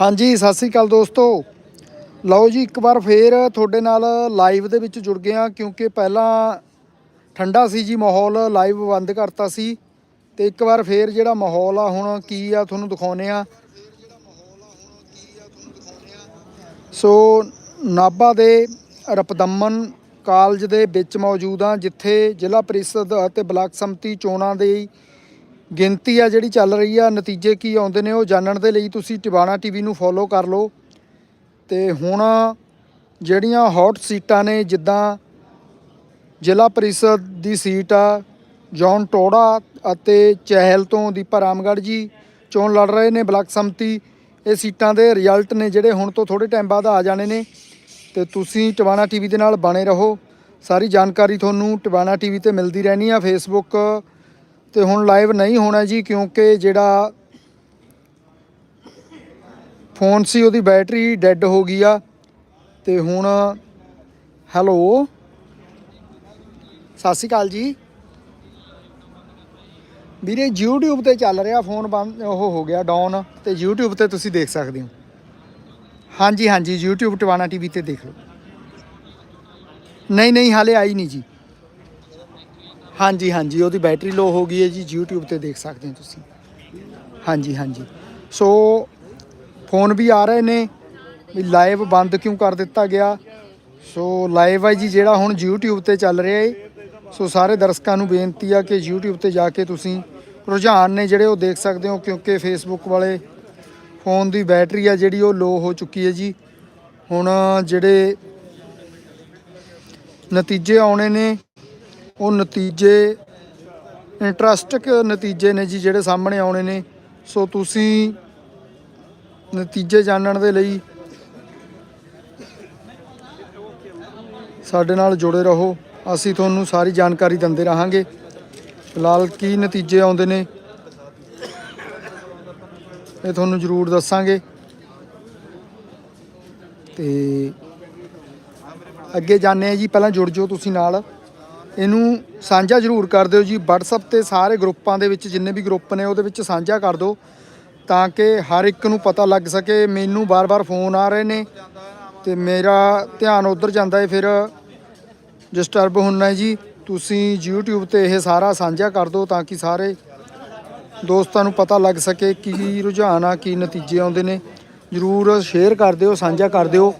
ਹਾਂਜੀ, ਸਤਿ ਸ੍ਰੀ ਅਕਾਲ ਦੋਸਤੋ। ਲਓ ਜੀ, ਇੱਕ ਵਾਰ ਫੇਰ ਤੁਹਾਡੇ ਨਾਲ ਲਾਈਵ ਦੇ ਵਿੱਚ ਜੁੜ ਗਏ ਹਾਂ, ਕਿਉਂਕਿ ਪਹਿਲਾਂ ਠੰਡਾ ਸੀ ਜੀ ਮਾਹੌਲ ਲਾਈਵ ਬੰਦ ਕਰਤਾ ਸੀ। ਤੇ ਇੱਕ ਵਾਰ ਫੇਰ ਜਿਹੜਾ ਮਾਹੌਲ ਆ, ਹੁਣ ਕੀ ਆ, ਤੁਹਾਨੂੰ ਦਿਖਾਉਨੇ ਆ ਸੋ, ਨਾਭਾ ਦੇ ਰਪਦਮਨ ਕਾਲਜ ਦੇ ਵਿੱਚ ਮੌਜੂਦ ਆ ਜਿੱਥੇ ਜ਼ਿਲ੍ਹਾ ਪ੍ਰੀਸ਼ਦ ਅਤੇ ਬਲਾਕ ਸੰਮਤੀ ਚੋਣਾਂ ਦੇ ਗਿਣਤੀ ਆ ਜਿਹੜੀ ਚੱਲ ਰਹੀ ਆ, ਨਤੀਜੇ ਕੀ ਆਉਂਦੇ ਨੇ ਉਹ ਜਾਣਨ ਦੇ ਲਈ ਤੁਸੀਂ ਟਿਵਾਣਾ ਟੀਵੀ ਨੂੰ ਫੋਲੋ ਕਰ ਲਓ। ਤੇ ਹੁਣ ਜਿਹੜੀਆਂ ਹੌਟ ਸੀਟਾਂ ਨੇ, ਜਿੱਦਾਂ ਜ਼ਿਲ੍ਹਾ ਪਰਿਸ਼ਦ ਦੀ ਸੀਟ ਆ, ਜੌਨ ਟੋੜਾ ਅਤੇ ਚਹਿਲ ਤੋਂ ਦੀਪਾ ਰਾਮਗੜ੍ਹ ਜੀ ਚੋਣ ਲੜ ਰਹੇ ਨੇ ਬਲਾਕ ਸੰਮਤੀ। ਇਹ ਸੀਟਾਂ ਦੇ ਰਿਜ਼ਲਟ ਨੇ ਜਿਹੜੇ ਹੁਣ ਤੋਂ ਥੋੜੇ ਟਾਈਮ ਬਾਅਦ ਆ ਜਾਣੇ ਨੇ। ਤੇ ਤੁਸੀਂ ਟਿਵਾਣਾ ਟੀਵੀ ਦੇ ਨਾਲ ਬਣੇ ਰਹੋ। ਸਾਰੀ ਜਾਣਕਾਰੀ ਤੁਹਾਨੂੰ ਟਿਵਾਣਾ ਟੀਵੀ ਤੇ ਮਿਲਦੀ ਰਹਿਣੀ ਆ ਫੇਸਬੁੱਕ ਤੇ ਹੁਣ ਲਾਈਵ ਨਹੀਂ ਹੋਣਾ ਜੀ ਕਿਉਂਕਿ ਜਿਹੜਾ ਫੋਨ ਸੀ ਉਹਦੀ ਬੈਟਰੀ ਡੈੱਡ ਹੋ ਗਈ ਆ ਤੇ ਹੁਣ ਹੈਲੋ ਸਤਿ ਸ਼੍ਰੀ ਅਕਾਲ ਜੀ। ਵੀਰੇ YouTube ਤੇ ਚੱਲ ਰਿਹਾ ਫੋਨ ਬੰਦ, ਉਹ ਹੋ ਗਿਆ ਡਾਊਨ ਤੇ YouTube ਤੇ ਤੁਸੀਂ ਦੇਖ ਸਕਦੇ ਹੋ। ਹਾਂਜੀ ਹਾਂਜੀ, YouTube, ਟਵਾਣਾ ਟੀਵੀ ਤੇ ਦੇਖ ਲਓ। ਨਹੀਂ ਨਹੀਂ, ਹਾਲੇ ਆਈ ਨਹੀਂ ਜੀ। ਹਾਂਜੀ ਹਾਂਜੀ, ਉਹਦੀ ਬੈਟਰੀ ਲੋ ਹੋ ਗਈ ਹੈ ਜੀ, YouTube ਤੇ ਦੇਖ ਸਕਦੇ ਹੋ ਤੁਸੀਂ। ਹਾਂਜੀ ਹਾਂਜੀ। ਸੋ ਫੋਨ ਵੀ ਆ ਰਹੇ ਨੇ, ਵੀ ਲਾਈਵ ਬੰਦ ਕਿਉਂ ਕਰ ਦਿੱਤਾ ਗਿਆ? ਸੋ ਲਾਈਵ ਹੈ ਜੀ, ਜਿਹੜਾ ਹੁਣ YouTube ਤੇ ਚੱਲ ਰਿਹਾ ਹੈ ਸੋ ਸਾਰੇ ਦਰਸ਼ਕਾਂ ਨੂੰ ਬੇਨਤੀ ਆ ਕਿ YouTube ਤੇ ਜਾ ਕੇ ਤੁਸੀਂ ਰੁਝਾਨ ਨੇ ਜਿਹੜੇ ਉਹ ਦੇਖ ਸਕਦੇ ਹੋ, ਕਿਉਂਕਿ Facebook ਵਾਲੇ ਫੋਨ ਦੀ ਬੈਟਰੀ ਆ ਜਿਹੜੀ ਉਹ ਲੋ ਹੋ ਚੁੱਕੀ ਹੈ ਜੀ। ਹੁਣ ਜਿਹੜੇ ਨਤੀਜੇ ਆਉਣੇ ਨੇ ਉਹ ਨਤੀਜੇ, ਇੰਟਰਸਟਿਕ ਨਤੀਜੇ ਨੇ ਜੀ ਜਿਹੜੇ ਸਾਹਮਣੇ ਆਉਣੇ ਨੇ। ਸੋ ਤੁਸੀਂ ਨਤੀਜੇ ਜਾਣਨ ਦੇ ਲਈ ਸਾਡੇ ਨਾਲ ਜੁੜੇ ਰਹੋ। ਅਸੀਂ ਤੁਹਾਨੂੰ ਸਾਰੀ ਜਾਣਕਾਰੀ ਦਿੰਦੇ ਰਹਾਂਗੇ। ਫਿਲਹਾਲ ਕੀ ਨਤੀਜੇ ਆਉਂਦੇ ਨੇ, ਇਹ ਤੁਹਾਨੂੰ ਜ਼ਰੂਰ ਦੱਸਾਂਗੇ। ਤੇ ਅੱਗੇ ਜਾਣੇ ਆ ਜੀ, ਪਹਿਲਾਂ ਜੁੜ ਜਾਓ ਤੁਸੀਂ ਨਾਲ। ਇਹਨੂੰ ਸਾਂਝਾ ਜ਼ਰੂਰ ਕਰ ਦਿਓ ਜੀ। WhatsApp ਤੇ ਸਾਰੇ ਗਰੁੱਪਾਂ ਦੇ ਵਿੱਚ ਜਿੰਨੇ ਵੀ ਗਰੁੱਪ ਨੇ ਉਹਦੇ ਵਿੱਚ ਸਾਂਝਾ ਕਰ ਦਿਓ ਤਾਂ ਕਿ ਹਰ ਇੱਕ ਨੂੰ ਪਤਾ ਲੱਗ ਸਕੇ। ਮੈਨੂੰ ਬਾਰ-ਬਾਰ ਫੋਨ ਆ ਰਹੇ ਨੇ ਤੇ ਮੇਰਾ ਧਿਆਨ ਉਧਰ ਜਾਂਦਾ ਹੈ। ਫਿਰ ਡਿਸਟਰਬ ਹੁੰਦਾ ਜੀ। ਤੁਸੀਂ YouTube ਤੇ ਇਹ ਸਾਰਾ ਸਾਂਝਾ ਕਰ ਦਿਓ ਤਾਂ ਕਿ ਸਾਰੇ ਦੋਸਤਾਂ ਨੂੰ ਪਤਾ ਲੱਗ ਸਕੇ ਕੀ ਰੁਝਾਨ ਆ, ਕੀ ਨਤੀਜੇ ਆਉਂਦੇ ਨੇ। ਜਰੂਰ ਸ਼ੇਅਰ ਕਰ ਦਿਓ, ਸਾਂਝਾ ਕਰ ਦਿਓ।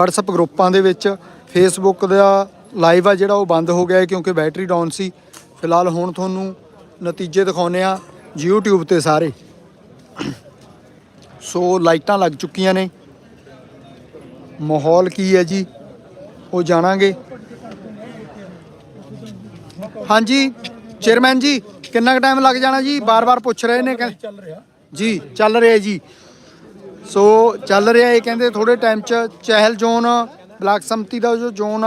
WhatsApp ਗਰੁੱਪਾਂ ਦੇ ਵਿੱਚ, Facebook ਦਾ ਲਾਈਵ ਆ ਜਿਹੜਾ ਉਹ ਬੰਦ ਹੋ ਗਿਆ ਕਿਉਂਕਿ ਬੈਟਰੀ ਡਾਊਨ ਸੀ। ਫਿਲਹਾਲ ਹੁਣ ਤੁਹਾਨੂੰ ਨਤੀਜੇ ਦਿਖਾਉਨੇ ਆ YouTube ਤੇ ਸਾਰੇ। ਸੋ ਲਾਈਟਾਂ ਲੱਗ ਚੁੱਕੀਆਂ ਨੇ। ਮਾਹੌਲ ਕੀ ਹੈ ਜੀ? ਉਹ ਜਾਣਾਂਗੇ। ਹਾਂਜੀ ਚੇਅਰਮੈਨ ਜੀ ਕਿੰਨਾ ਕੁ ਟਾਈਮ ਲੱਗ ਜਾਣਾ ਜੀ? ਬਾਰ-ਬਾਰ ਪੁੱਛ ਰਹੇ ਨੇ ਚੱਲ ਰਿਹਾ। ਜੀ ਚੱਲ ਰਿਹਾ ਜੀ। ਸੋ ਚੱਲ ਰਿਹਾ ਇਹ ਕਹਿੰਦੇ ਥੋੜੇ ਟਾਈਮ ਚ ਚਹਿਲ ਜ਼ੋਨ ਬਲਾਕ ਸੰਮਤੀ ਦਾ ਜੋ ਜ਼ੋਨ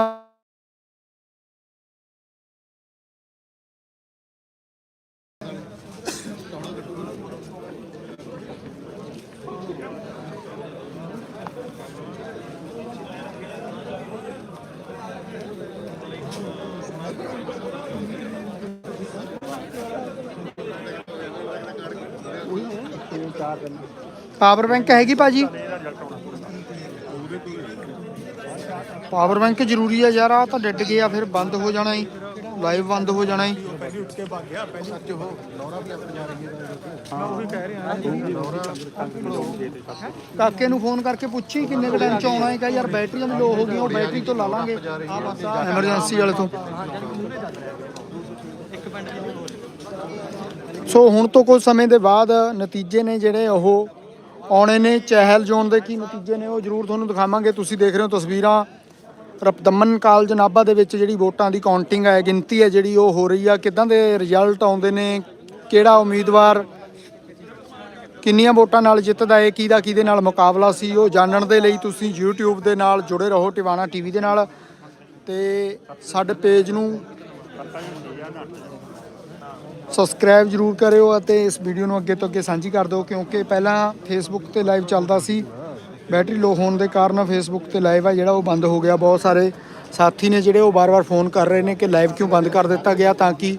ਪਾਵਰ ਬੈਂਕ ਹੈਗੀ ਭਾਜੀ? ਪਾਵਰ ਬੈਂਕ ਜ਼ਰੂਰੀ ਆ ਯਾਰ ਆ ਤਾਂ ਡਿੱਡ ਗਿਆ, ਫਿਰ ਬੰਦ ਹੋ ਜਾਣਾ ਹੀ ਲਾਈਵ ਬੰਦ ਹੋ ਜਾਣਾ ਹੀ ਪਹਿਲੀ ਉੱਠ ਕੇ ਭੱਗ ਗਿਆ ਪਹਿਲੀ ਸੱਚ ਉਹ ਲੌਰਾ ਵੀ ਆਪਣ ਜਾ ਰਹੀ ਹੈ। ਮੈਂ ਉਹੀ ਕਹਿ ਰਿਹਾ ਕਾਕੇ ਨੂੰ ਫੋਨ ਕਰਕੇ ਪੁੱਛੀ ਕਿੰਨੇ ਕੁ ਟਾਈਮ ਚ ਆਉਣਾ ਹੈ ਕਹ ਯਾਰ ਬੈਟਰੀਆਂ ਵੀ ਲੋ ਹੋ ਗਈਆਂ ਉਹ ਬੈਟਰੀ ਤੋਂ ਲਾ ਲਾਂਗੇ। ਐਮਰਜੈਂਸੀ ਵਾਲੇ ਤੋਂ। ਸੋ ਹੁਣ ਤੋਂ ਕੁਝ ਸਮੇਂ ਦੇ ਬਾਅਦ ਨਤੀਜੇ ਨੇ ਜਿਹੜੇ ਉਹ ਆਉਣੇ ਨੇ ਚਹਿਲ ਜ਼ੋਨ ਦੇ ਕੀ ਨਤੀਜੇ ਨੇ ਉਹ ਜ਼ਰੂਰ ਤੁਹਾਨੂੰ ਦਿਖਾਵਾਂਗੇ। ਤੁਸੀਂ ਦੇਖ ਰਹੇ ਹੋ ਤਸਵੀਰਾਂ ਰਪਦਮਨ ਕਾਲਜ ਨਾਭਾ ਦੇ ਵਿੱਚ ਜਿਹੜੀ ਵੋਟਾਂ ਦੀ ਕਾਊਂਟਿੰਗ ਹੈ, ਗਿਣਤੀ ਹੈ ਜਿਹੜੀ ਉਹ ਹੋ ਰਹੀ ਆ। ਕਿਦਾਂ ਦੇ ਰਿਜ਼ਲਟ ਆਉਂਦੇ ਨੇ? ਕਿਹੜਾ ਉਮੀਦਵਾਰ ਕਿੰਨੀਆਂ ਵੋਟਾਂ ਨਾਲ ਜਿੱਤਦਾ ਏ ਕਿਹਦਾ ਕਿਹਦੇ ਨਾਲ ਮੁਕਾਬਲਾ ਸੀ? ਉਹ ਜਾਣਨ ਦੇ ਲਈ ਤੁਸੀਂ YouTube ਦੇ ਨਾਲ ਜੁੜੇ ਰਹੋ, ਟਿਵਾਣਾ ਟੀਵੀ ਦੇ ਨਾਲ। ਤੇ ਸਾਡੇ ਪੇਜ ਨੂੰ ਸਬਸਕ੍ਰਾਈਬ ਜਰੂਰ ਕਰਿਓ ਅਤੇ ਇਸ ਵੀਡੀਓ ਨੂੰ ਅੱਗੇ ਤੋਂ ਅੱਗੇ ਸਾਂਝੀ ਕਰ ਦਿਓ, ਕਿਉਂਕਿ ਪਹਿਲਾਂ ਫੇਸਬੁੱਕ ਤੇ ਲਾਈਵ ਚੱਲਦਾ ਸੀ। ਬੈਟਰੀ ਲੋ ਹੋਣ ਦੇ ਕਾਰਨ ਫੇਸਬੁੱਕ ਤੇ ਲਾਈਵ ਆ, ਜਿਹੜਾ ਉਹ ਬੰਦ ਹੋ ਗਿਆ ਬਹੁਤ ਸਾਰੇ ਸਾਥੀ ਨੇ ਜਿਹੜੇ ਉਹ ਬਾਰ-ਬਾਰ ਫੋਨ ਕਰ ਰਹੇ ਨੇ ਕਿ ਲਾਈਵ ਕਿਉਂ ਬੰਦ ਕਰ ਦਿੱਤਾ ਗਿਆ ਤਾਂ ਕਿ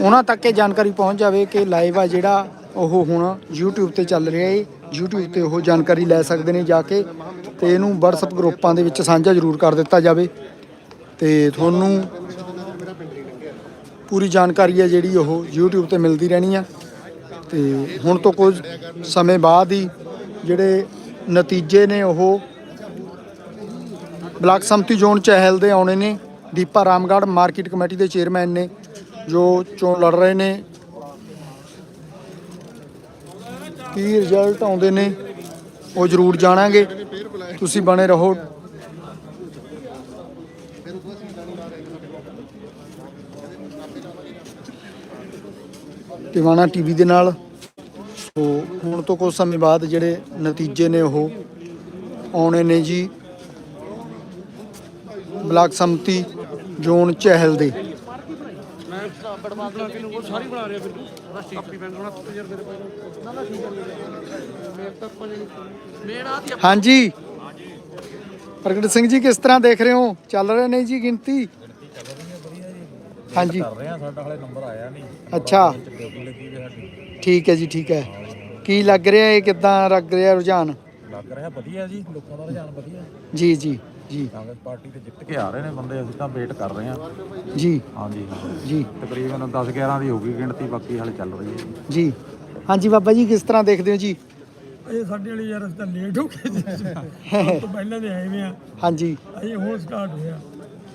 ਉਹਨਾਂ ਤੱਕ ਇਹ ਜਾਣਕਾਰੀ ਪਹੁੰਚ ਜਾਵੇ ਕਿ ਲਾਈਵ ਆ ਜਿਹੜਾ ਉਹ ਹੁਣ YouTube ਤੇ ਚੱਲ ਰਿਹਾ ਏ। YouTube ਤੇ ਉਹ ਜਾਣਕਾਰੀ ਲੈ ਸਕਦੇ ਨੇ ਜਾ ਕੇ ਤੇ ਇਹਨੂੰ WhatsApp ਗਰੁੱਪਾਂ ਦੇ ਵਿੱਚ ਸਾਂਝਾ ਜ਼ਰੂਰ ਕਰ ਦਿੱਤਾ ਜਾਵੇ। ਤੇ ਤੁਹਾਨੂੰ ਪੂਰੀ ਜਾਣਕਾਰੀ ਹੈ ਜਿਹੜੀ ਉਹ YouTube ਤੇ ਮਿਲਦੀ ਰਹਿਣੀ ਆ। ਤੇ ਹੁਣ ਤੋਂ ਕੁਝ ਸਮੇਂ ਬਾਅਦ ਹੀ ਜਿਹੜੇ ਨਤੀਜੇ ਨੇ ਉਹ ਬਲਾਕ ਸੰਮਤੀ ਜ਼ੋਨ ਚਹਿਲ ਦੇ ਆਉਣੇ ਨੇ। ਦੀਪਾ ਰਾਮਗੜ੍ਹ ਮਾਰਕੀਟ ਕਮੇਟੀ ਦੇ ਚੇਅਰਮੈਨ ਨੇ, ਜੋ ਚੋਣ ਲੜ ਰਹੇ ਨੇ। ਕੀ ਰਿਜ਼ਲਟ ਆਉਂਦੇ ਨੇ, ਉਹ ਜ਼ਰੂਰ ਜਾਣਾਂਗੇ। ਤੁਸੀਂ ਬਣੇ ਰਹੋ ਟਿਵਾਣਾ ਟੀਵੀ ਦੇ ਨਾਲ। ਸੋ ਹੁਣ ਤੋਂ ਕੁਝ ਸਮੇਂ ਬਾਅਦ ਜਿਹੜੇ ਨਤੀਜੇ ਨੇ ਉਹ ਆਉਣੇ ਨੇ ਜੀ। ਬਲਾਕ ਸੰਮਤੀ ਜ਼ੋਨ ਚਹਿਲ ਦੇ। ਹਾਂਜੀ। ਪ੍ਰਗਟ ਸਿੰਘ ਜੀ ਕਿਸ ਤਰ੍ਹਾਂ ਦੇਖ ਰਹੇ ਹੋ? ਚੱਲ ਰਹੇ ਨੇ ਜੀ ਗਿਣਤੀ? ਹਾਂਜੀ। ਕਰ ਰਹੇ ਆ ਸਾਡਾ ਹਾਲੇ ਨੰਬਰ ਆਇਆ ਨਹੀਂ। ਅੱਛਾ। ਡਿਊਟੀ ਲੱਗੀ ਵੀ ਸਾਡੀ। ਠੀਕ ਹੈ ਜੀ ਠੀਕ ਹੈ। ਕੀ ਲੱਗ ਰਿਹਾ ਹੈ ਕਿਦਾਂ ਲੱਗ ਰਿਹਾ ਰੁਝਾਨ? ਲੱਗ ਰਿਹਾ ਵਧੀਆ ਜੀ ਲੋਕਾਂ ਦਾ ਰੁਝਾਨ ਵਧੀਆ। ਜੀ ਜੀ ਜੀ। ਕਾਂਗਰਸ ਪਾਰਟੀ ਤੇ ਜਿੱਤ ਕੇ ਆ ਰਹੇ ਨੇ ਬੰਦੇ ਅਸੀਂ ਤਾਂ ਵੇਟ ਕਰ ਰਹੇ ਹਾਂ। ਜੀ। ਹਾਂਜੀ ਜੀ। ਤਕਰੀਬਨ 10 11 ਦੀ ਹੋ ਗਈ ਗਿਣਤੀ ਬਾਕੀ ਹਾਲੇ ਚੱਲ ਰਹੀ ਹੈ। ਜੀ। ਹਾਂਜੀ ਬਾਬਾ ਜੀ ਕਿਸ ਤਰ੍ਹਾਂ ਦੇਖਦੇ ਹੋ ਜੀ? ਇਹ ਸਾਡੇ ਵਾਲੀ ਯਾਰ ਅਸੀਂ ਤਾਂ ਲੇਟ ਹੋ ਗਏ ਜੀ। ਸਭ ਤੋਂ ਪਹਿਲਾਂ ਦੇ ਆਏ ਵੇ ਆ। ਹਾਂਜੀ। ਅਸੀਂ ਹੁਣ ਸਟਾਰਟ ਹੋਇਆ।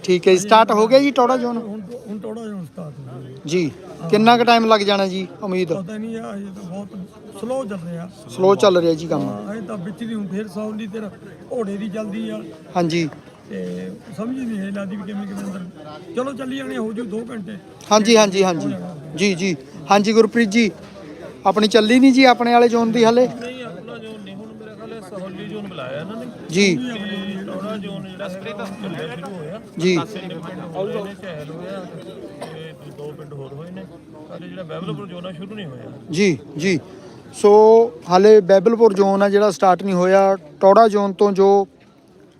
ਠੀਕ ਹੈ ਸਟਾਰਟ ਹੋ ਗਿਆ ਜੀ ਟੋੜਾ ਜੋਨ ਹੁਣ ਹੁਣ ਥੋੜਾ ਜਿਹਾ ਸਟਾਰਟ ਹੋ ਗਿਆ ਜੀ। ਕਿੰਨਾ ਕੁ ਟਾਈਮ ਲੱਗ ਜਾਣਾ ਜੀ ਉਮੀਦ? ਪਤਾ ਨਹੀਂ ਆ ਇਹ ਤਾਂ ਬਹੁਤ ਸਲੋ ਚੱਲ ਰਿਹਾ। ਸਲੋ ਚੱਲ ਰਿਹਾ ਜੀ ਕੰਮ। ਹਾਂ ਇਹ ਤਾਂ ਵਿੱਚ ਦੀ ਹੁਣ ਫੇਰ ਸਾਊਂਡ ਦੀ ਤੇਰਾ ਘੋੜੇ ਦੀ ਚੱਲਦੀ ਆ। ਹਾਂਜੀ। ਤੇ ਸਮਝ ਨਹੀਂ ਇਹ ਲੱਗਦੀ ਵੀ ਕਿਵੇਂ ਕਿਵੇਂ ਅੰਦਰ। ਚਲੋ ਚੱਲੀ ਜਾਣੇ ਹੋ ਜੂ 2 ਘੰਟੇ। ਹਾਂਜੀ ਹਾਂਜੀ ਹਾਂਜੀ। ਜੀ ਜੀ। ਹਾਂਜੀ ਗੁਰਪ੍ਰੀਤ ਜੀ ਆਪਣੀ ਚੱਲੀ ਨਹੀਂ ਜੀ ਆਪਣੇ ਵਾਲੇ ਜ਼ੋਨ ਦੀ ਹਲੇ? ਨਹੀਂ ਆਪਣਾ ਜੋ ਨਹੀਂ। ਹੁਣ ਮੇਰੇ ਖਿਆਲ ਸਹੌਲੀ ਜ਼ੋਨ ਬੁਲਾਇਆ ਇਹਨਾਂ ਨੇ। ਜੀ। ਥੋੜਾ ਜ਼ੋਨ ਜਿਹੜਾ ਸਪਰੇ ਦਾ ਚੱਲਿਆ ਸ਼ੁਰੂ ਹੋਇਆ ਜੀ। ਹੋਏ ਤੇ ਦੋ ਪਿੰਡ ਹੋਰ ਹੋਏ ਨੇ ਸਾਡੇ ਜਿਹੜਾ ਬੈਬਲਪੁਰ ਜ਼ੋਨ ਸ਼ੁਰੂ ਨਹੀਂ ਹੋਇਆ ਜੀ ਜੀ। ਸੋ ਹਾਲੇ ਬੈਬਲਪੁਰ ਜ਼ੋਨ ਆ ਜਿਹੜਾ ਸਟਾਰਟ ਨਹੀਂ ਹੋਇਆ। ਟੌੜਾ ਜ਼ੋਨ ਤੋਂ ਜੋ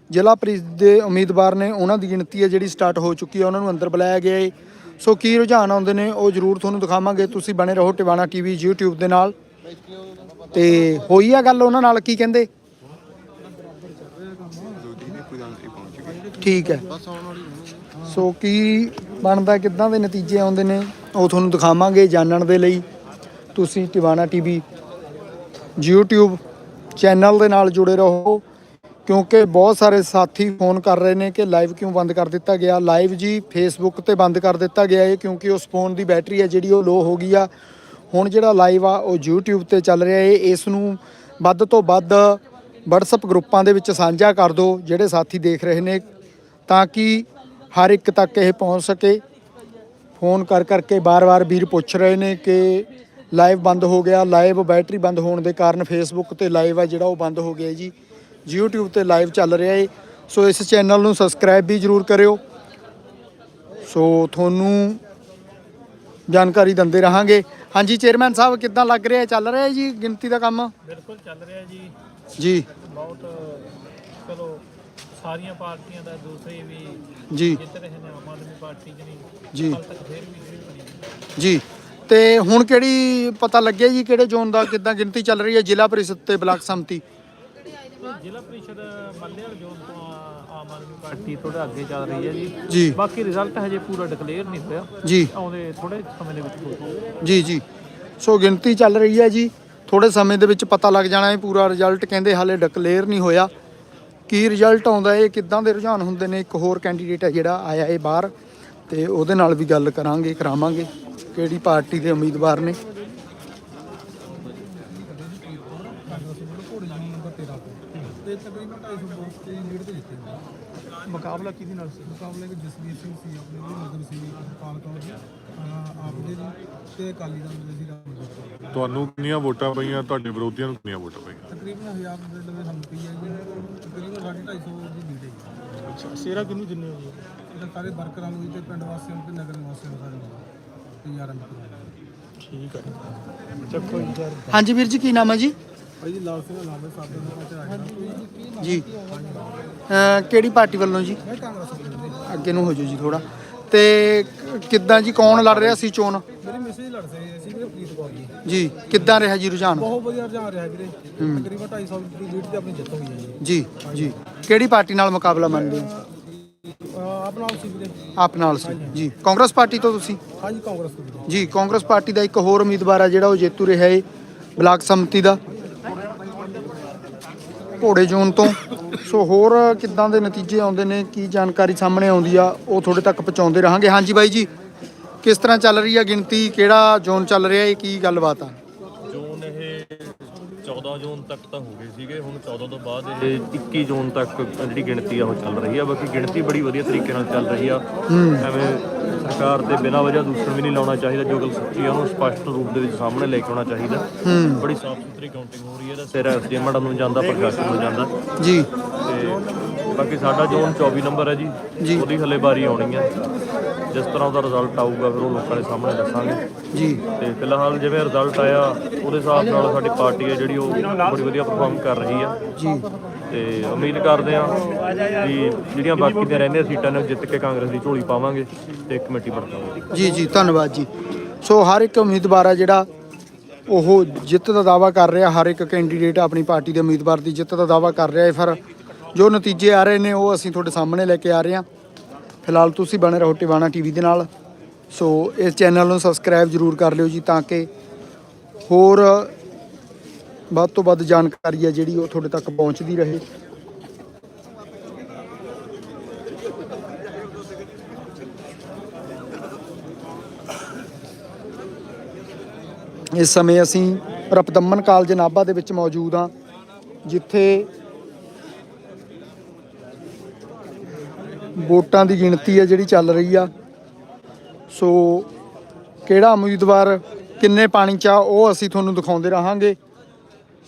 ਜ਼ਿਲ੍ਹਾ ਪ੍ਰੀਸ਼ਦ ਦੇ ਉਮੀਦਵਾਰ ਨੇ, ਉਹਨਾਂ ਦੀ ਗਿਣਤੀ ਹੈ ਜਿਹੜੀ ਸਟਾਰਟ ਹੋ ਚੁੱਕੀ ਹੈ, ਉਹਨਾਂ ਨੂੰ ਅੰਦਰ ਬੁਲਾਇਆ ਗਿਆ ਹੈ। ਸੋ ਕੀ ਰੁਝਾਨ ਆਉਂਦੇ ਨੇ, ਉਹ ਜ਼ਰੂਰ ਤੁਹਾਨੂੰ ਦਿਖਾਵਾਂਗੇ। ਤੁਸੀਂ ਬਣੇ ਰਹੋ ਟਿਵਾਣਾ ਟੀਵੀ YouTube ਦੇ ਨਾਲ। ਤੇ ਹੋਈ ਆ ਗੱਲ ਉਹਨਾਂ ਨਾਲ, ਕੀ ਕਹਿੰਦੇ? ਠੀਕ ਹੈ। ਸੋ ਕੀ ਬਣਦਾ, ਕਿੱਦਾਂ ਦੇ ਨਤੀਜੇ ਆਉਂਦੇ ਨੇ, ਉਹ ਤੁਹਾਨੂੰ ਦਿਖਾਵਾਂਗੇ ਜਾਣਨ ਦੇ ਲਈ। ਤੁਸੀਂ ਟਿਵਾਣਾ ਟੀਵੀ YouTube ਚੈਨਲ ਦੇ ਨਾਲ ਜੁੜੇ ਰਹੋ, ਕਿਉਂਕਿ ਬਹੁਤ ਸਾਰੇ ਸਾਥੀ ਫੋਨ ਕਰ ਰਹੇ ਨੇ ਕਿ ਲਾਈਵ ਕਿਉਂ ਬੰਦ ਕਰ ਦਿੱਤਾ ਗਿਆ। ਲਾਈਵ ਜੀ ਫੇਸਬੁੱਕ ਤੇ ਬੰਦ ਕਰ ਦਿੱਤਾ ਗਿਆ ਹੈ ਕਿਉਂਕਿ ਉਸ ਫੋਨ ਦੀ ਬੈਟਰੀ ਹੈ ਜਿਹੜੀ ਉਹ ਲੋ ਹੋ ਗਈ ਆ। ਹੁਣ ਜਿਹੜਾ ਲਾਈਵ ਆ, ਉਹ YouTube ਤੇ ਚੱਲ ਰਿਹਾ ਹੈ ਇਸ ਨੂੰ ਵੱਧ ਤੋਂ ਵੱਧ WhatsApp ਗਰੁੱਪਾਂ ਦੇ ਵਿੱਚ ਸਾਂਝਾ ਕਰ ਦਿਓ, ਜਿਹੜੇ ਸਾਥੀ ਦੇਖ ਰਹੇ ਨੇ। ਤਾਂ ਕਿ ਹਰ ਇੱਕ ਤੱਕ ਇਹ ਪਹੁੰਚ ਸਕੇ। ਫੋਨ ਕਰ ਕਰਕੇ ਬਾਰ-ਬਾਰ ਵੀਰ ਪੁੱਛ ਰਹੇ ਨੇ ਕਿ ਲਾਈਵ ਬੰਦ ਹੋ ਗਿਆ ਲਾਈਵ ਬੈਟਰੀ ਬੰਦ ਹੋਣ ਦੇ ਕਾਰਨ ਫੇਸਬੁੱਕ ਤੇ ਲਾਈਵ ਆ ਜਿਹੜਾ ਉਹ ਬੰਦ ਹੋ ਗਿਆ ਜੀ। YouTube ਤੇ ਲਾਈਵ ਚੱਲ ਰਿਹਾ ਏ। ਸੋ ਇਸ ਚੈਨਲ ਨੂੰ ਸਬਸਕ੍ਰਾਈਬ ਵੀ ਜਰੂਰ ਕਰਿਓ। ਸੋ ਤੁਹਾਨੂੰ ਜਾਣਕਾਰੀ ਦਿੰਦੇ ਰਹਾਂਗੇ। ਹਾਂਜੀ ਚੇਅਰਮੈਨ ਸਾਹਿਬ ਕਿੱਦਾਂ ਲੱਗ ਰਿਹਾ ਚੱਲ ਰਿਹਾ ਜੀ ਗਿਣਤੀ ਦਾ ਕੰਮ? ਬਿਲਕੁਲ ਚੱਲ ਰਿਹਾ ਜੀ। ਜੀ। ਬਹੁਤ ਚਲੋ ਸਾਰੀਆਂ ਪਾਰਟੀਆਂ ਦਾ ਦੂਸਰੇ ਵੀ ਜੀ। ਜਿੱਤ ਰਹੇ ਨੇ ਆਮ ਆਦਮੀ ਪਾਰਟੀ ਜਣੀ ਜੀ। ਹਾਲ ਤੱਕ ਫੇਰ ਵੀ ਜਿਹੜੀ ਬਣੀ। ਹੈ। ਜੀ। ਤੇ ਹੁਣ ਕਿਹੜੀ ਪਤਾ ਲੱਗਿਆ ਜੀ ਕਿਹੜੇ ਜ਼ੋਨ ਦਾ ਕਿੱਦਾਂ ਗਿਣਤੀ ਚੱਲ ਰਹੀ ਹੈ ਜ਼ਿਲ੍ਹਾ ਪ੍ਰੀਸ਼ਦ ਤੇ ਬਲਾਕ ਸੰਮਤੀ? ਜ਼ਿਲ੍ਹਾ ਪ੍ਰੀਸ਼ਦ ਮੱਲੇਵਾਲ ਜ਼ੋਨ ਤੋਂ ਆਮ ਆਦਮੀ ਪਾਰਟੀ ਥੋੜਾ ਅੱਗੇ ਚੱਲ ਰਹੀ ਹੈ ਜੀ। ਜੀ। ਬਾਕੀ ਰਿਜ਼ਲਟ ਹਜੇ ਪੂਰਾ ਡਿਕਲੇਅਰ ਨਹੀਂ ਹੋਇਆ। ਜੀ। ਆਉਂਦੇ ਥੋੜੇ ਸਮੇਂ ਦੇ ਵਿੱਚ ਹੋ ਜਾਊਗਾ। ਜੀ ਜੀ। ਸੋ ਗਿਣਤੀ ਚੱਲ ਰਹੀ ਹੈ ਜੀ। ਥੋੜੇ ਸਮੇਂ ਦੇ ਵਿੱਚ ਪਤਾ ਲੱਗ ਜਾਣਾ ਹੈ ਪੂਰਾ ਰਿਜ਼ਲਟ ਕਹਿੰਦੇ ਹਾਲੇ ਡਿਕਲੇਅਰ ਨਹੀਂ ਹੋਇਆ। ਕੀ ਰਿਜ਼ਲਟ ਆਉਂਦਾ ਇਹ ਕਿੱਦਾਂ ਦੇ ਰੁਝਾਨ ਹੁੰਦੇ ਨੇ, ਇੱਕ ਹੋਰ ਕੈਂਡੀਡੇਟ ਹੈ ਜਿਹੜਾ ਆਇਆ ਹੈ ਬਾਹਰ, ਤੇ ਉਹਦੇ ਨਾਲ ਵੀ ਗੱਲ ਕਰਾਂਗੇ, ਕਰਾਵਾਂਗੇ, ਕਿਹੜੀ ਪਾਰਟੀ ਦੇ ਉਮੀਦਵਾਰ ਨੇ। ਤੇ ਤਕਰੀਬਨ 250 ਵੋਟ ਤੇ ਲੀਡ ਤੇ ਜਿੱਤੇ ਮੁਕਾਬਲਾ ਕਿਹਦੇ ਨਾਲ ਸੀ? ਮੁਕਾਬਲਾ ਵਿੱਚ ਜਸਵੀਰ ਸਿੰਘ ਸੀ ਆਪਣੇ ਵੀ ਨਗਰ ਸੀ ਪਾਲ ਕੌਰ ਜੀ ਅਹ ਆਪ ਦੇ ਜੀ ਤੇ ਅਕਾਲੀ ਦਲ ਦੇ ਸੀ ਰਾਮ ਜੀ। ਤੁਹਾਨੂੰ ਕਿੰਨੀਆਂ ਵੋਟਾਂ ਪਈਆਂ? ਤੁਹਾਡੇ ਵਿਰੋਧੀਆਂ ਨੂੰ ਕਿੰਨੀਆਂ ਵੋਟਾਂ ਪਈਆਂ? ਤਕਰੀਬਨ 1000 ਦੇ ਲਵੇ ਪਈ ਹੈ ਜੀ। ਤਕਰੀਬਨ 250 ਦੀ ਲੀਡ ਹੈ ਅੱਛਾ ਸੇਰਾ ਕਿਹਨੂੰ ਦਿੰਦੇ ਹੋ ਜੀ ਇਹਦਾ ਸਾਰੇ ਵਰਕਰਾਂ ਨੂੰ ਤੇ ਪਿੰਡ ਵਾਸੀਆਂ ਨੂੰ ਤੇ ਨਗਰ ਨਿਵਾਸੀਆਂ ਨੂੰ ਤੇ ਯਾਰਾਂ ਨੂੰ ਠੀਕ ਹੈ। ਚੱਕੋ ਜੀ ਸਰ ਹਾਂਜੀ ਵੀਰ ਜੀ ਕੀ ਨਾਮ ਹੈ ਜੀ? ਭਾਈ ਜੀ ਲਾਲ ਸਿੰਘ ਨਾਮ ਹੈ ਸਾਡੇ ਨਾਲ ਚ ਰਾਜਾ ਜੀ ਅਹ ਕਿਹੜੀ ਪਾਰਟੀ ਵੱਲੋਂ ਜੀ? ਮੈਂ ਕਾਂਗਰਸ ਦੇ ਅੱਗੇ ਨੂੰ ਹੋ ਜਾਓ ਜੀ ਥੋੜਾ ਤੇ ਕਿੱਦਾਂ ਜੀ ਕੌਣ ਲੜ ਰਿਹਾ ਸੀ ਚੋਣ? ਮੇਰੀ ਮੈਸੇਜ ਲੜ ਰਹੇ ਸੀ ਵੀਰੇ ਪ੍ਰੀਤ ਕੌਰ ਜੀ। ਜੀ ਕਿੱਦਾਂ ਰਿਹਾ ਜੀ ਰੁਝਾਨ? ਬਹੁਤ ਵਧੀਆ ਰੁਝਾਨ ਰਿਹਾ ਵੀਰੇ। ਤਕਰੀਬਨ 250 ਦੀ ਲੀਡ ਤੇ ਆਪਣੀ ਜਿੱਤ ਹੋਈ ਹੈ ਜੀ। ਜੀ ਜੀ। ਕਿਹੜੀ ਪਾਰਟੀ ਨਾਲ ਮੁਕਾਬਲਾ ਮੰਨਦੇ ਹੋ ਅਹ ਆਪਣਾ ਆਪ ਸੀ ਵੀਰੇ। ਆਪ ਨਾਲ ਸੀ। ਜੀ ਕਾਂਗਰਸ ਪਾਰਟੀ ਤੋਂ ਤੁਸੀਂ? ਹਾਂਜੀ ਕਾਂਗਰਸ ਤੋਂ ਵੀਰੇ ਜੀ ਕਾਂਗਰਸ ਪਾਰਟੀ ਦਾ ਇੱਕ ਹੋਰ ਉਮੀਦਵਾਰ ਆ ਜਿਹੜਾ ਉਹ ਜੇਤੂ ਰਿਹਾ ਹੈ ਬਲਾਕ ਸੰਮਤੀ ਦਾ। ਘੋੜੇ ਜੋਨ ਤੋਂ। ਸੋ ਹੋਰ ਕਿੱਦਾਂ ਦੇ ਨਤੀਜੇ ਆਉਂਦੇ ਨੇ? ਕੀ ਜਾਣਕਾਰੀ ਸਾਹਮਣੇ ਆਉਂਦੀ ਆ? ਉਹ ਤੁਹਾਡੇ ਤੱਕ ਪਹੁੰਚਾਉਂਦੇ ਰਹਾਂਗੇ। ਹਾਂਜੀ ਬਾਈ ਜੀ, ਕਿਸ ਤਰ੍ਹਾਂ ਚੱਲ ਰਹੀ ਆ ਗਿਣਤੀ? ਕਿਹੜਾ ਜ਼ੋਨ ਚੱਲ ਰਿਹਾ? ਹੈ ਕੀ ਗੱਲਬਾਤ ਆ? ਤੱਕ ਤਾਂ ਹੋ ਗਏ ਸੀਗੇ ਹੁਣ 14 ਤੋਂ ਬਾਅਦ ਇਹ 21 ਜੂਨ ਤੱਕ ਜਿਹੜੀ ਗਿਣਤੀ ਆ ਉਹ ਚੱਲ ਰਹੀ ਆ। ਬਾਕੀ ਗਿਣਤੀ ਬੜੀ ਵਧੀਆ ਤਰੀਕੇ ਨਾਲ ਚੱਲ ਰਹੀ ਆ। ਐਵੇਂ ਸਰਕਾਰ ਤੇ ਬਿਨਾਂ ਵਜ੍ਹਾ ਦੂਸਣ ਵੀ ਨਹੀਂ ਲਾਉਣਾ ਚਾਹੀਦਾ ਜੋ ਗੱਲ ਸੱਚੀ ਆ ਉਹਨੂੰ ਸਪਸ਼ਟ ਰੂਪ ਦੇ ਵਿੱਚ ਸਾਹਮਣੇ ਲੈ ਕੇ ਆਉਣਾ ਚਾਹੀਦਾ। ਬੜੀ ਸਾਫ਼ ਸੁਥਰੀ ਕਾਊਂਟਿੰਗ ਹੋ ਰਹੀ ਹੈ ਇਹਦਾ ਸਿਰ ਐਸਡੀਐਮ ਨੂੰ ਜਾਂਦਾ ਪ੍ਰਸ਼ਾਸਨ ਨੂੰ ਜਾਂਦਾ। ਜੀ। ਤੇ ਬਾਕੀ ਸਾਡਾ ਜ਼ੋਨ 24 ਨੰਬਰ ਹੈ ਜੀ। ਉਹਦੀ ਹਲੇ ਵਾਰੀ ਆਉਣੀ ਹੈ ਜਿਸ ਤਰ੍ਹਾਂ ਉਹਦਾ ਰਿਜ਼ਲਟ ਆਊਗਾ ਫਿਰ ਉਹ ਲੋਕਾਂ ਦੇ ਸਾਹਮਣੇ ਦੱਸਾਂਗੇ। ਜੀ। ਤੇ ਫਿਲਹਾਲ ਜਿਵੇਂ ਰਿਜ਼ਲਟ ਆਇਆ ਉਹਦੇ ਹਿਸਾਬ ਨਾਲ ਸਾਡੀ ਪਾਰਟੀ ਹੈ ਜਿਹੜੀ ਉਹ ਬੜੀ ਵਧੀਆ ਪਰਫਾਰਮ ਕਰ ਰਹੀ ਆ। ਜੀ। ਤੇ ਉਮੀਦ ਕਰਦੇ ਆ ਕਿ ਜਿਹੜੀਆਂ ਬਾਕੀ ਦੀਆਂ ਰਹਿੰਦੀਆਂ ਸੀਟਾਂ ਨੇ ਉਹ ਜਿੱਤ ਕੇ ਕਾਂਗਰਸ ਦੀ ਝੋਲੀ ਪਾਵਾਂਗੇ ਤੇ ਕਮੇਟੀ ਬਣਾਵਾਂਗੇ। ਜੀ ਜੀ ਧੰਨਵਾਦ ਜੀ। ਸੋ ਹਰ ਇੱਕ ਉਮੀਦਵਾਰ ਆ ਜਿਹੜਾ ਉਹ ਜਿੱਤ ਦਾ ਦਾਵਾ ਕਰ ਰਿਹਾ ਹਰ ਇੱਕ ਕੈਂਡੀਡੇਟ ਆਪਣੀ ਪਾਰਟੀ ਦੇ ਉਮੀਦਵਾਰ ਦੀ ਜਿੱਤ ਦਾ ਦਾਵਾ ਕਰ ਰਿਹਾ ਹੈ। ਫਿਰ ਜੋ ਨਤੀਜੇ ਆ ਰਹੇ ਨੇ ਉਹ ਅਸੀਂ ਤੁਹਾਡੇ ਸਾਹਮਣੇ ਲੈ ਕੇ ਆ ਰਹੇ ਹਾਂ। ਫਿਲਹਾਲ ਤੁਸੀਂ ਬਣੇ ਰਹੋ ਟਿਵਾਣਾ ਟੀਵੀ ਦੇ ਨਾਲ। ਸੋ ਇਸ ਚੈਨਲ ਨੂੰ ਸਬਸਕ੍ਰਾਈਬ ਜਰੂਰ ਕਰ ਲਿਓ ਜੀ ਤਾਂ ਕਿ ਹੋਰ ਵੱਧ ਤੋਂ ਵੱਧ ਜਾਣਕਾਰੀ ਹੈ ਜਿਹੜੀ ਉਹ ਤੁਹਾਡੇ ਤੱਕ ਪਹੁੰਚਦੀ ਰਹੇ। ਇਸ ਸਮੇਂ ਅਸੀਂ ਰਪਦਮਨ ਕਾਲਜ ਨਾਭਾ ਦੇ ਵਿੱਚ ਮੌਜੂਦ ਹਾਂ, ਜਿੱਥੇ ਵੋਟਾਂ ਦੀ ਗਿਣਤੀ ਹੈ ਜਿਹੜੀ ਚੱਲ ਰਹੀ ਆ। ਸੋ ਕਿਹੜਾ ਉਮੀਦਵਾਰ ਕਿੰਨੇ ਪਾਣੀ ਚ ਆ, ਉਹ ਅਸੀਂ ਤੁਹਾਨੂੰ ਦਿਖਾਉਂਦੇ ਰਹਾਂਗੇ।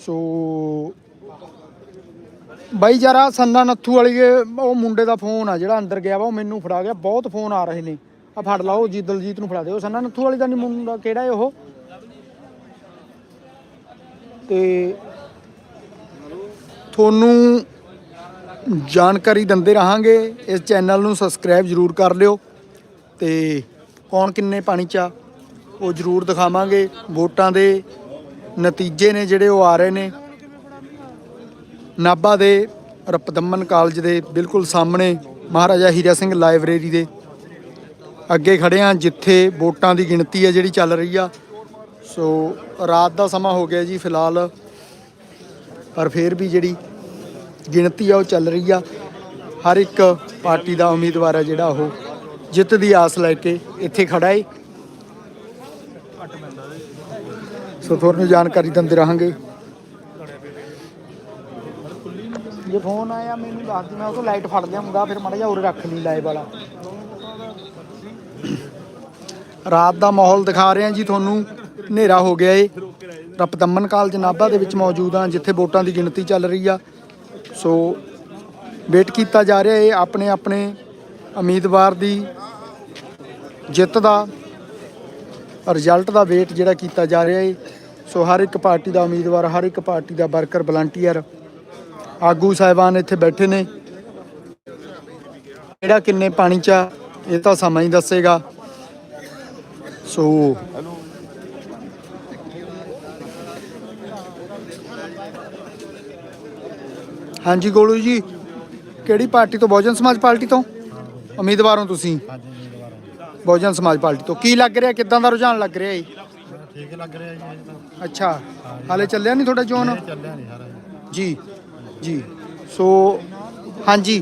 ਸੋ ਬਾਈ ਜਰਾ, ਸੰਨਾ ਨੱਥੂ ਵਾਲੀ ਉਹ ਮੁੰਡੇ ਦਾ ਫੋਨ ਆ ਜਿਹੜਾ ਅੰਦਰ ਗਿਆ ਵਾ, ਉਹ ਮੈਨੂੰ ਫੜਾ ਗਿਆ। ਬਹੁਤ ਫੋਨ ਆ ਰਹੇ ਨੇ। ਆ ਫੜ ਲਾਓ ਜੀ ਦਲਜੀਤ ਨੂੰ ਫੜਾ ਦਿਓ। ਸੰਨਾ ਨੱਥੂ ਵਾਲੀ ਦਾ ਨਹੀਂ ਮੁੰਡਾ ਕਿਹੜਾ ਹੈ ਉਹ? ਤੇ ਤੁਹਾਨੂੰ ਜਾਣਕਾਰੀ ਦਿੰਦੇ ਰਹਾਂਗੇ। ਇਸ ਚੈਨਲ ਨੂੰ ਸਬਸਕ੍ਰਾਈਬ ਜਰੂਰ ਕਰ ਲਿਓ ਤੇ ਕੌਣ ਕਿੰਨੇ ਪਾਣੀ ਚ ਆ, ਉਹ ਜਰੂਰ ਦਿਖਾਵਾਂਗੇ। ਵੋਟਾਂ ਦੇ ਨਤੀਜੇ ਨੇ ਜਿਹੜੇ ਉਹ ਆ ਰਹੇ ਨੇ। ਨਾਭਾ ਦੇ ਰਪਦਮਨ ਕਾਲਜ ਦੇ ਬਿਲਕੁਲ ਸਾਹਮਣੇ ਮਹਾਰਾਜਾ ਹੀਰਾ ਸਿੰਘ ਲਾਇਬ੍ਰੇਰੀ ਦੇ ਅੱਗੇ ਖੜੇ ਆ, ਜਿੱਥੇ ਵੋਟਾਂ ਦੀ ਗਿਣਤੀ ਹੈ ਜਿਹੜੀ ਚੱਲ ਰਹੀ ਆ। ਸੋ ਰਾਤ ਦਾ ਸਮਾਂ ਹੋ ਗਿਆ ਜੀ ਫਿਲਹਾਲ, ਪਰ ਫਿਰ ਵੀ ਜਿਹੜੀ ਗਿਣਤੀ ਆ ਉਹ ਚੱਲ ਰਹੀ ਆ। ਹਰ ਇੱਕ ਪਾਰਟੀ ਦਾ ਉਮੀਦਵਾਰ ਹੈ ਜਿਹੜਾ ਉਹ ਜਿੱਤ ਦੀ ਆਸ ਲੈ ਕੇ ਇੱਥੇ ਖੜਾ ਏ। ਸੋ ਤੁਹਾਨੂੰ ਜਾਣਕਾਰੀ ਦਿੰਦੇ ਰਹਾਂਗੇ। ਜੇ ਫੋਨ ਆਇਆ ਮੈਨੂੰ ਦੱਸ ਦੇ ਮੈਂ ਉਹ ਤੋਂ ਲਾਈਟ ਫੜ ਲਿਆਉਂਗਾ ਫਿਰ ਮਾੜਾ ਜਿਹਾ ਉਰੇ ਰੱਖ ਲਈ ਲਾਈਵ ਵਾਲਾ। ਰਾਤ ਦਾ ਮਾਹੌਲ ਦਿਖਾ ਰਹੇ ਹਾਂ ਜੀ ਤੁਹਾਨੂੰ ਹਨੇਰਾ ਹੋ ਗਿਆ ਏ। ਰਪਦਮਨ ਕਾਲਜ ਨਾਭਾ ਦੇ ਵਿੱਚ ਮੌਜੂਦ ਹਾਂ ਜਿੱਥੇ ਵੋਟਾਂ ਦੀ ਗਿਣਤੀ ਚੱਲ ਰਹੀ ਆ। ਸੋ ਵੇਟ ਕੀਤਾ ਜਾ ਰਿਹਾ ਏ ਆਪਣੇ ਆਪਣੇ ਉਮੀਦਵਾਰ ਦੀ ਜਿੱਤ ਦਾ ਰਿਜ਼ਲਟ ਦਾ ਵੇਟ ਜਿਹੜਾ ਕੀਤਾ ਜਾ ਰਿਹਾ ਏ। ਸੋ ਹਰ ਇੱਕ ਪਾਰਟੀ ਦਾ ਉਮੀਦਵਾਰ ਹਰ ਇੱਕ ਪਾਰਟੀ ਦਾ ਵਰਕਰ ਵਲੰਟੀਅਰ ਆਗੂ ਸਾਹਿਬਾਨ ਇੱਥੇ ਬੈਠੇ ਨੇ। ਕਿਹੜਾ ਕਿੰਨੇ ਪਾਣੀ ਚ ਆ, ਇਹ ਤਾਂ ਸਮਾਂ ਹੀ ਦੱਸੇਗਾ। ਸੋ ਹਾਂਜੀ ਗੋਲੂ ਜੀ ਕਿਹੜੀ ਪਾਰਟੀ ਤੋਂ? ਬਹੁਜਨ ਸਮਾਜ ਪਾਰਟੀ ਤੋਂ? ਉਮੀਦਵਾਰ ਹੋ ਤੁਸੀਂ? ਬਹੁਜਨ ਸਮਾਜ ਪਾਰਟੀ ਤੋਂ। ਕੀ ਲੱਗ ਰਿਹਾ? ਕਿਦਾਂ ਦਾ ਰੁਝਾਨ ਲੱਗ ਰਿਹਾ ਜੀ? ਠੀਕ ਲੱਗ ਰਿਹਾ ਜੀ ਅੱਛਾ ਹਾਲੇ ਚੱਲਿਆ ਨਹੀਂ ਤੁਹਾਡਾ ਚੋਣ? ਚੱਲਿਆ ਨਹੀਂ ਸਾਰਾ ਜੀ। ਜੀ ਸੋ ਹਾਂਜੀ।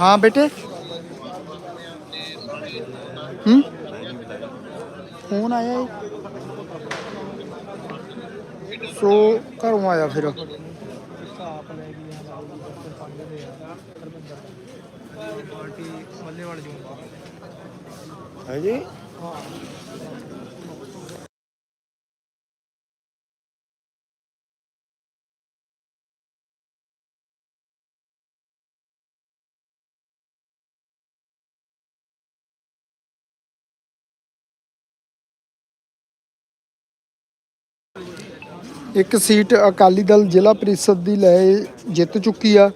ਹਾਂ ਬੇਟੇ? ਹੂੰ? ਫੋਨ ਆਇਆ ਏ ਸੋ ਘਰੋਂ ਆਇਆ ਫਿਰ। ਪਾਰਟੀ ਮੱਲੇ ਵਾਲੇ ਜੋਨ ਹੈ। ਜੀ ਇੱਕ ਸੀਟ ਅਕਾਲੀ ਦਲ ਜ਼ਿਲ੍ਹਾ ਪ੍ਰੀਸ਼ਦ ਦੀ ਲੈ ਜਿੱਤ ਚੁੱਕੀ ਆ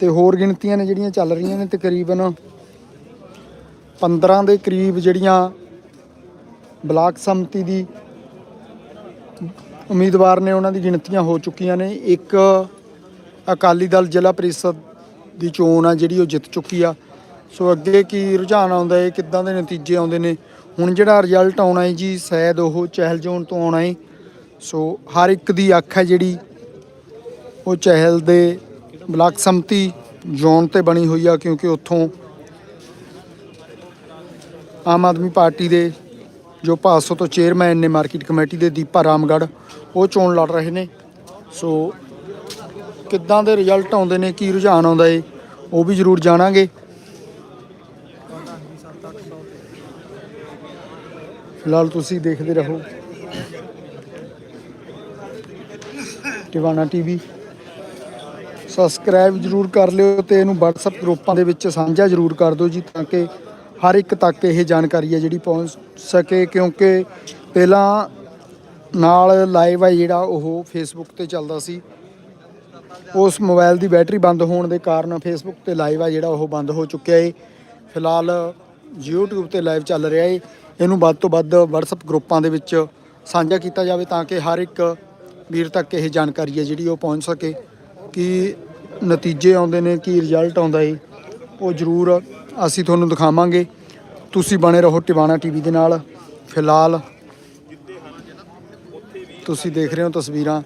ਤੇ ਹੋਰ ਗਿਣਤੀਆਂ ਨੇ ਜਿਹੜੀਆਂ ਚੱਲ ਰਹੀਆਂ ਨੇ ਤਕਰੀਬਨ 15 ਦੇ ਕਰੀਬ ਜਿਹੜੀਆਂ ਬਲਾਕ ਸੰਮਤੀ ਦੀ ਉਮੀਦਵਾਰ ਨੇ ਉਹਨਾਂ ਦੀ ਗਿਣਤੀਆਂ ਹੋ ਚੁੱਕੀਆਂ ਨੇ। ਇੱਕ ਅਕਾਲੀ ਦਲ ਜ਼ਿਲ੍ਹਾ ਪ੍ਰੀਸ਼ਦ ਦੀ ਚੋਣ ਆ ਜਿਹੜੀ ਉਹ ਜਿੱਤ ਚੁੱਕੀ ਆ। ਸੋ ਅੱਗੇ ਕੀ ਰੁਝਾਨ ਆਉਂਦਾ ਹੈ, ਕਿੱਦਾਂ ਦੇ ਨਤੀਜੇ ਆਉਂਦੇ ਨੇ? ਹੁਣ ਜਿਹੜਾ ਰਿਜ਼ਲਟ ਆਉਣਾ ਹੈ ਜੀ, ਸ਼ਾਇਦ ਉਹ ਚਹਿਲ ਜੋਨ ਤੋਂ ਆਉਣਾ ਹੈ। ਸੋ ਹਰ ਇੱਕ ਦੀ ਅੱਖ ਹੈ ਜਿਹੜੀ, ਉਹ ਚਹਿਲ ਦੇ ਬਲਾਕ ਸੰਮਤੀ ਜ਼ੋਨ ਤੇ ਬਣੀ ਹੋਈ ਆ, ਕਿਉਂਕਿ ਉੱਥੋਂ ਆਮ ਆਦਮੀ ਪਾਰਟੀ ਦੇ ਜੋ ਭਾਸੋ ਤੋਂ ਚੇਅਰਮੈਨ ਨੇ ਮਾਰਕੀਟ ਕਮੇਟੀ ਦੇ ਦੀਪਾ ਰਾਮਗੜ੍ਹ, ਉਹ ਚੋਣ ਲੜ ਰਹੇ ਨੇ। ਸੋ ਕਿੱਦਾਂ ਦੇ ਰਿਜ਼ਲਟ ਆਉਂਦੇ ਨੇ, ਕੀ ਰੁਝਾਨ ਆਉਂਦਾ ਏ, ਉਹ ਵੀ ਜ਼ਰੂਰ ਜਾਣਾਂਗੇ। ਫਿਲਹਾਲ ਤੁਸੀਂ ਦੇਖਦੇ ਰਹੋ। ਟਿਵਾਣਾ ਟੀਵੀ ਸਬਸਕ੍ਰਾਈਬ ਜਰੂਰ ਕਰ ਲਿਓ ਤੇ ਇਹਨੂੰ WhatsApp ਗਰੁੱਪਾਂ ਦੇ ਵਿੱਚ ਸਾਂਝਾ ਜਰੂਰ ਕਰ ਦਿਓ ਜੀ ਤਾਂ ਕਿ ਹਰ ਇੱਕ ਤੱਕ ਇਹ ਜਾਣਕਾਰੀ ਹੈ ਜਿਹੜੀ ਪਹੁੰਚ ਸਕੇ, ਕਿਉਂਕਿ ਪਹਿਲਾਂ ਨਾਲ ਲਾਈਵ ਹੈ ਜਿਹੜਾ ਉਹ ਫੇਸਬੁੱਕ ਤੇ ਚੱਲਦਾ ਸੀ। ਉਸ ਮੋਬਾਈਲ ਦੀ ਬੈਟਰੀ ਬੰਦ ਹੋਣ ਦੇ ਕਾਰਨ ਫੇਸਬੁੱਕ ਤੇ ਲਾਈਵ ਆ ਜਿਹੜਾ ਉਹ ਬੰਦ ਹੋ ਚੁੱਕਿਆ ਏ। ਫਿਲਹਾਲ YouTube ਤੇ ਲਾਈਵ ਚੱਲ ਰਿਹਾ ਏ। ਇਹਨੂੰ ਵੱਧ ਤੋਂ ਵੱਧ WhatsApp ਗਰੁੱਪਾਂ ਦੇ ਵਿੱਚ ਸਾਂਝਾ ਕੀਤਾ ਜਾਵੇ ਤਾਂ ਕਿ ਹਰ ਇੱਕ ਵੀਰ ਤੱਕ ਇਹ ਜਾਣਕਾਰੀ ਹੈ ਜਿਹੜੀ ਉਹ ਪਹੁੰਚ ਸਕੇ ਕਿ ਨਤੀਜੇ ਆਉਂਦੇ ਨੇ, ਕੀ ਰਿਜ਼ਲਟ ਆਉਂਦਾ ਏ ਉਹ ਜ਼ਰੂਰ ਅਸੀਂ ਤੁਹਾਨੂੰ ਦਿਖਾਵਾਂਗੇ। ਤੁਸੀਂ ਬਣੇ ਰਹੋ ਟਿਵਾਣਾ ਟੀਵੀ ਦੇ ਨਾਲ। ਫਿਲਹਾਲ ਤੁਸੀਂ ਦੇਖ ਰਹੇ ਹੋ ਤਸਵੀਰਾਂ।